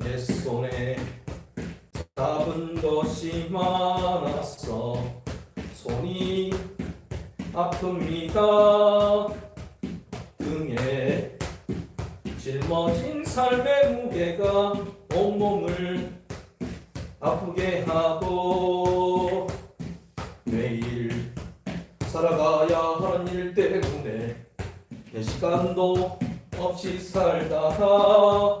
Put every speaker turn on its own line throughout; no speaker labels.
내 손에 잡은 것이 많았어. 손이 아픕니다. 등에 짊어진 삶의 무게가 온몸을 아프게 하고 매일 살아가야 하는 일 때문에 내 시간도 없이 살다가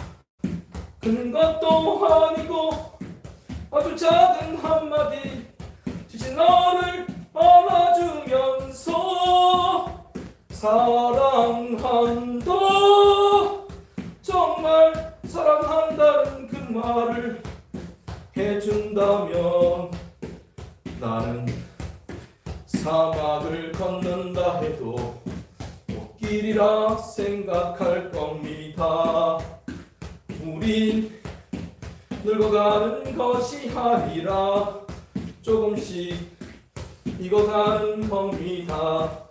큰 것도 아니고 아주 작은 한마디. 지친 너를 안아주면서 사랑한다. 정말 사랑한다는 그 말을 해준다면 나는 사막을 걷는다 해도 꽃길이라 생각할 겁니다 우린 늙어가는 것이 아니라 조금씩 익어가는 겁니다.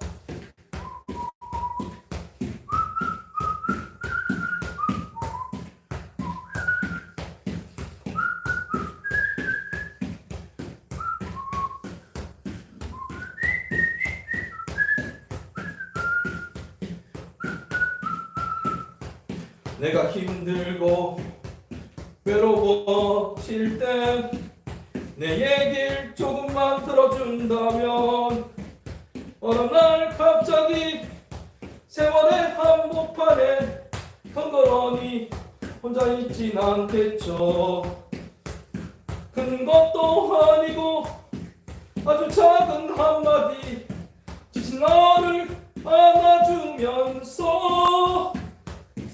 내가 힘들고 외로워질 땐내 얘길 조금만 들어준다면 어느 날 갑자기 세월의 한복판에 덩그러니 혼자 있진 않겠죠. 큰 것도 아니고 아주 작은 한마디 지친 나를 안아주면서